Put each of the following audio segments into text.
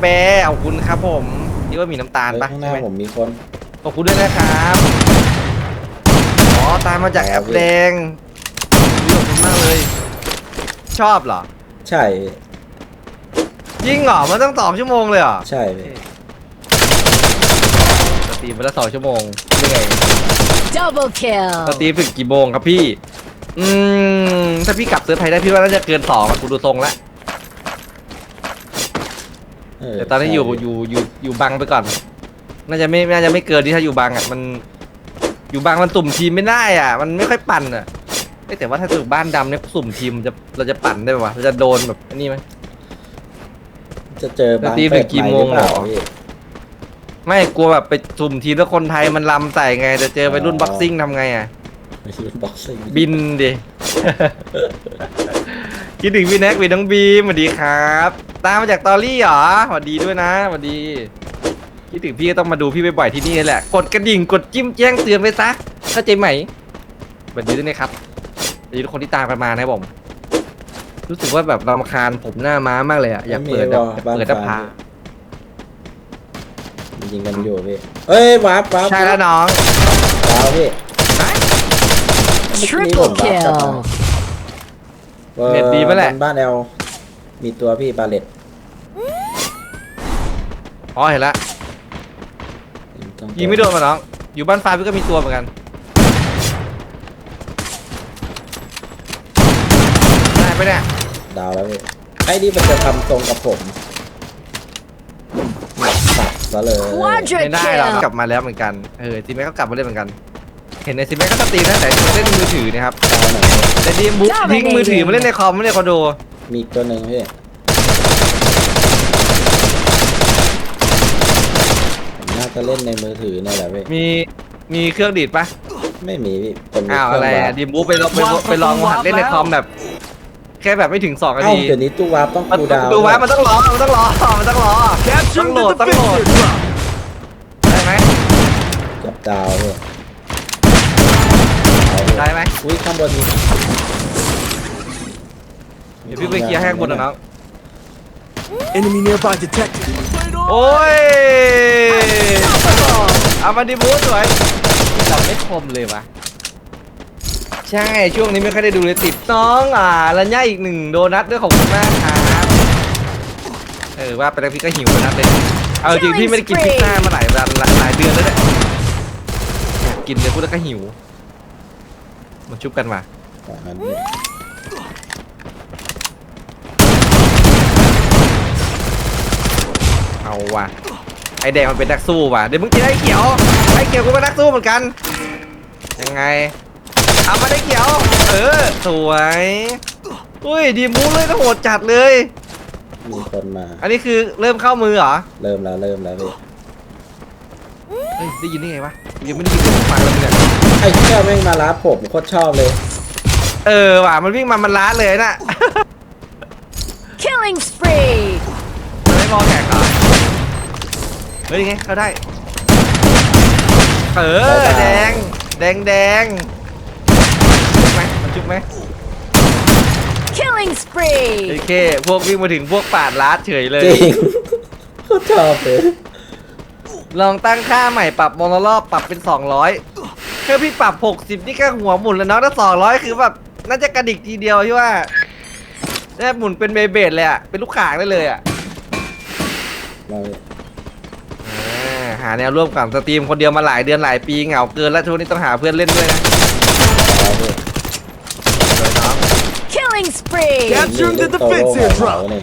แปรขอบคุณครับผมนี่ว่ามีน้ำตาลเฮ้ยปะข้างหใช่น้าไหมผมมีคนขอบคุณด้วยนะครับอ๋อตามมาจากแอปแดงขอบคุณมากเลย ชอบเหรอใช่จริงเหรอมันต้องสองชั่วโมงเลยเหรอใช่พี่สตรีมไปแล้วสองชั่วโมงเหนื่อย Double ส kill. ตรีมถึงกี่โมงครับพี่ อืม ถ้าพี่กลับเซิร์ฟไทยได้พี่ว่าน่าจะเกินสองอะกูดูทรงละ เออแต่ตอนนี้อยู่ใช่อยู่อยู่อยู่บังไปก่อน น่าจะไม่น่าจะไม่เกินที่ถ้าอยู่บังอะมันอยู่บังมันสุ่มทีมไม่ได้อะ มันไม่ค่อยปั่นอะเอ้ยแต่ว่าถ้าอยู่บ้านดำเนี่ยสุ่มทีมจะเราจะปั่นได้ปะวะเราจะโดนแบบอันนี้ไหม จะเจอบางตีถึงกี่โมงเปล่าเหรอพี่ ไม่กลัวแบบไปสุ่มทีมแล้วคนไทยมันลำใส่ไงจะเจอไปรุ่นบ็อกซิ่งทำไงอะ ไม่ใช่บ็อกซิ่งบินดิ คิดถึงพี่แน็กพี่น้องบีมสวัสดีครับ ตามมาจากตอรี่เหรอสวัสดีด้วยนะสวัสดี คิดถึงพี่ก็ต้องมาดูพี่บ่อยๆที่นี่แหละ กดกระดิ่งกดจิ้มแจ้งเตือนไปซะเข้าใจไหมสวัสดีด้วยนะครับสวัสดีทุกคนที่ตามกันมานะครับผม รู้สึกว่าแบบรำคาญผมหน้าม้ามากเลยอะอยากเปิดแบบอยากเปิดหน้าผากมันยิงกันอยู่พี่เอ้ยวาร์ปวาร์ปใช่แล้วน้องวาร์ปพี่ Triple kill. ออ เน็ตดีปะแหละบนบ้านแอลมีตัวพี่บาเลตอ๋อเห็นละยิงไม่โดนมาน้อง อยู่บ้านฟ้าพี่ก็มีตัวเหมือนกันได้ไหมเนี่ยดาวแล้วพี่ไอ้นี่มันจะทำตรงกับผมสับซะเลย Quadra ไม่ได้หรอกก kill. ลับมาแล้วเหมือนกันเออทีแม็กก็กลับมาเล่นเหมือนกัน เห็นในทีแม็กก็สตรีมนะแต่เล่นมือถือนะครับดาวไหนพี่แต่ดีบุ๊กทิ้งมือถือมาเล่นในคอมไม่ได้คอนโดมีอีกตัวหนึ่งพี่ผมน่าจะเล่นในมือถือเนี่ยแหละพี่มีมีเครื่องดีดปะไม่มีพี่เป็นอ้าวอะไรอะดีบุ๊กไปลองไปลองไปลองหัดเล่นในคอมแบบ แค่แบบไม่ถึงสองนาเอ้าทีเดี๋ยวนี้ตู้วาร์ปต้องมันคูลดาวน์ดูว่ามันต้องรอมันต้องรอมันต้องรอต้องโหลดต้องโหลดได้ไหม จับดาวพี่ ได้ไหม อุ้ยข้าง บนมีเดี๋ยวพี่ไปเคลียร์ให้ข้างบนนะน้อง Enemy nearby detected. โอ้ยเอามาดีบูสวยเราไม่ชมเลยวะ ใช่ช่วงนี้ไม่ค่อยได้ดูเลยติดน้องอ่าลัญญาอีกหนึ่งโดนัทด้วยขอบคุณมากครับเออว่าไปแล้วพี่ก็หิวโดนัทเลยเอาจริงพี่ไม่ได้กินพิซซ่ามาหลายวันหลายหลายเดือนแล้วเนี่ยอยากกินเลยพูดแล้วก็หิว มาชุบกันมาขวานั้นพี่เอาว่ะไอแดงมันเป็นนักสู้ว่ะเดี๋ยวมึงกินไอ้เขียวไอ้เขียวกูเป็นนักสู้เหมือนกัน ยังไงเอามาได้เขียว เออสวยอุ้ยดีมูเลยนะโหดจัดเลย มีคนมา อันนี้คือเริ่มเข้ามือเหรอ เริ่มแล้วเริ่มแล้วพี่ เฮ้ย ได้ยินได้ไงวะกูยังไม่ได้ยินเสียงฟังเลยเนี่ยไอ้เจ้าแม่งมารับผมโคตรชอบเลย เออว่ะมันวิ่งมามันล้าเลยน่ะ Killing spree. มันไม่มองแขกเหรอเฮ้ยยังไงเขาได้ เออแดง แดงแดงชุบไหมมันชุบไหม Killing spree. โอเค พวกวิ่งมาถึงพวกปาดลาดเฉยเลย จริงโคตรชอบเลย ลองตั้งค่าใหม่ปรับโมโนรอบปรับเป็น 200คือพี่ปรับ 60 นี่แค่หัวหมุนแล้วเนาะถ้า200 คือแบบน่าจะกระดิกทีเดียวที่ว่าแค่หมุนเป็นเบเบดเลยอะเป็นลูกข่างได้เลยอะมาพี่อ่าหาแนวร่วมกับสตรีมคนเดียวมาหลายเดือนหลายปีเหงาเกินแล้วช่วงนี้ต้องหาเพื่อนเล่นด้วยนะมาพี่สวยน้อง Killing spree. Capturing the เล่นโตโร่ defense หายเหงา airdrop. เลย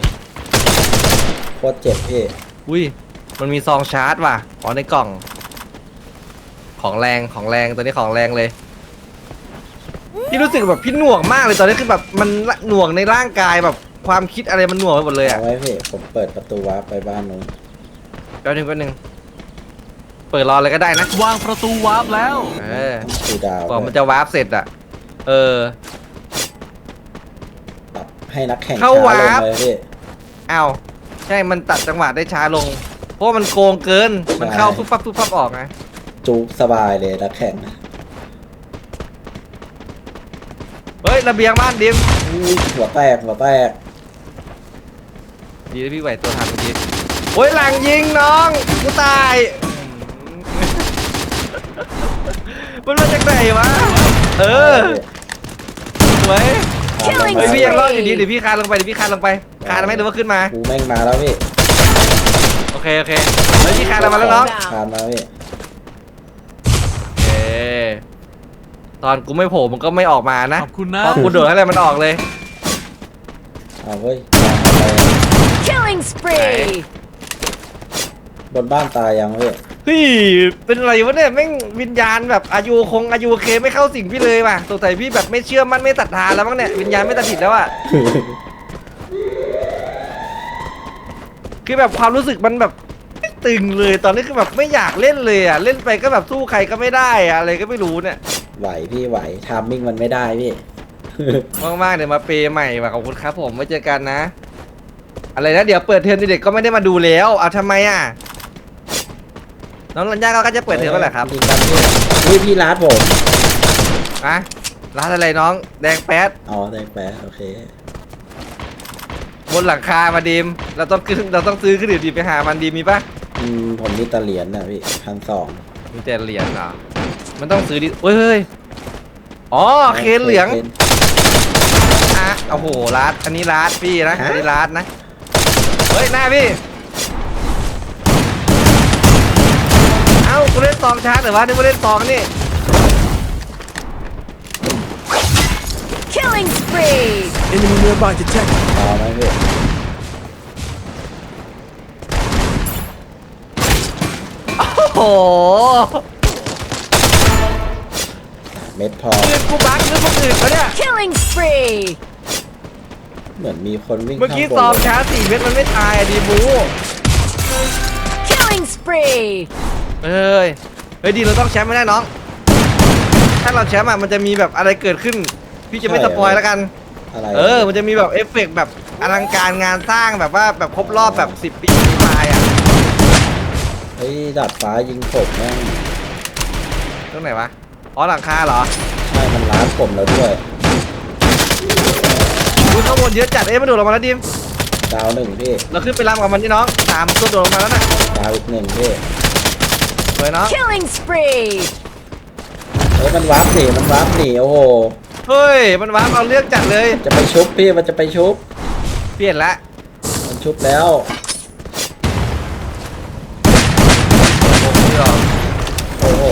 โคตรเจ็บพี่อุ้ย มันมีซองชาร์จว่ะอ๋อในกล่อง ของแรงของแรงตัวนี้ของแรงเลย พี่รู้สึกแบบพี่หน่วงมากเลยตอนนี้คือแบบมันหน่วงในร่างกายแบบความคิดอะไรมันหน่วงไปหมดเลยอะเอาไว้พี่ผมเปิดประตูวาร์ปไปบ้านนู้นแป๊บนึงแป๊บนึงเปิดรอเลยก็ได้นะ วางประตูวาร์ปแล้ว เออต้องคูลดาวน์ก่อนมันจะวาร์ปเสร็จอะเออ ปรับให้นักแข่งเข้าช้ลงวาร์ป เลยพี่อ้าวใช่มันตัดจังหวะได้ช้าลง เพราะว่ามันโกงเกิน มันเข้าปุ๊บปั๊บปุ๊บปั๊บออกไงจูกสบายเลยนักแข่งเฮ้ยระเบียงบ้านดิมอุ้ยหัวแตกหัวแตกดีที่พี่ไหวตัวทันเมื่อกี้โอ้ยหลังยิงน้องกูตาย มันมาจากไหนวะ เออสวย Killing เฮ้ยพี่ยังรอด spree อยู่ดีเดี๋ยวพี่คานลงไปเดี๋ยวพี่คานลงไปคานไหมหรือว่าขึ้นมา กูแม่งมาแล้วพี่โอ เคโอเคเฮ้ยพี่คานลงมาแล้วน้องคานมาแล้วพี่โอเคตอนกูไม่โผล่มันก็ไม่ออกมานะขอบคุณนะ พอกูโดดอะไรมันออกเลย เอาเฮ้ยอะไรอะ Killing spree. บนบ้านตายยังพี่เฮ้ยเป็นอะไรวะเนี่ยแม่งวิญญาณแบบอายุคงอายุเคไม่เข้าสิงพี่เลยว่ะสงสัยพี่แบบไม่เชื่อมั่นไม่ศรัทธาแล้วมั้งเนี่ยวิญญาณไม่ตัดสิทธิ์แล้วอะ คือแบบความรู้สึกมันแบบไม่ตึงเลยตอนนี้คือแบบไม่อยากเล่นเลยอะเล่นไปก็แบบสู้ใครก็ไม่ได้อะอะไรก็ไม่รู้เนี่ยไหวพี่ไหวทามมิ่งมันไม่ได้พี่มากๆเดี๋ยวมาเปย์ใหม่ว่ะขอบคุณครับ ผมไว้เจอกันนะ อะไรนะเดี๋ยวเปิดเทอมเด็กๆก็ไม่ได้มาดูแล้วเอาทำไมอะน้องลัญญาก็จะเปิดเทอมเมื่อไหร่ครับจริงครับพี่นี่พี่รัดผมอะร้านอะไรน้อง แดงแป๊ดอ๋อแดงแปะโอเค บนหลังคามาดีมเราต้องขึ้นเราต้องซื้อขึ้นดีไปหามันดีมีปะอืมผมมีแตะเหรียญนะพี่พันสองมีแต่เหรียญเหรอมันต้องซื้อดิเฮ้ยเฮ้ยอ๋อเคนเหลืองอะโอ้โหร้านอันนี้ร้านพี่นะอันนี้ร้านนะเฮ้ยหน้าพี่เอ้ากูเล่นซองชาร์จเหรือวะนึกว่าเล่นซองนี่ Killing spree. Enemy nearby detected. ต่อไหมพี่ โอ้โหเม็ดพอปืนกูบักหรือพวกอื่นเขาเนี่ย Killing spree. เหมือนมีคนวิ่งเมื่อกี้ข้างบนซองเลยชาร์จสี่เม็ดมันไม่ตายอะดีบู Killing spree. เฮ้ย เฮ้ยดีเราต้องแชมป์ไม่ได้น้อง ถ้าเราแชมป์อะมันจะมีแบบอะไรเกิดขึ้น พี่จะไม่สปอยแล้วกัน อะไรเออ มันจะมีแบบเอฟเฟกต์แบบอลังการงานสร้างแบบว่าแบบครบรอบแบบ 10 ปีมีตายอะเฮ้ยดาดฟ้ายิงผมแม่งตรงไหนวะ อ๋อหลังคาเหรอใช่มันล้านผมแล้วด้วยอุ้ยข้างบนเยอะจัด เอ้ยมันโดดลงมาแล้วดิม ดาวหนึ่งพี่เราขึ้นไปรำกับมันที่น้องสามตัวโดดลงมาแล้วน่ะดาวอีกหนึ่งพี่สวยเนาะ Killing spree. เฮ้ยมันวาร์ปหนีมันวาร์ปหนีโอ้โห เฮ้ย มันว้าร์ปเอาเลือกจัดเลย จะไปชุบพี่มันจะไปชุบ เปลี่ยนละ มันชุบแล้วโอ้โหนี่หรอโอ้โห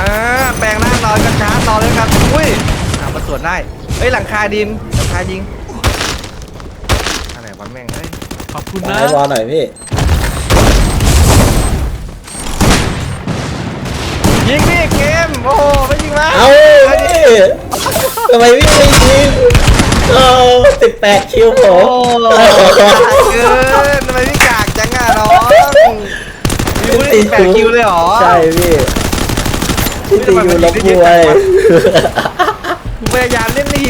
อ่าแปลงร่างรอกระชาร์จรอเลยครับ อุ้ยอ่ามันตรวจได้ เฮ้ย หลังคาดิมหลังคายิงอะไรวะแม่งเฮ้ย ขอบคุณมานะ ให้บอลหน่อยพี่ ยิงดิเกม โอ้โหไม่ยิงมาเอาเฮ้ยพี่ ทำไมพี่ไม่ยิงโอ้สิบแปดคิวผโอ้มกากเกินทำไมพี่กากจังอะน้องมีผู้เล่นแปดคิวเลยเหรอใช่พี่พี่ตีอยู่ลบมวยกูพยายามเล่นนี่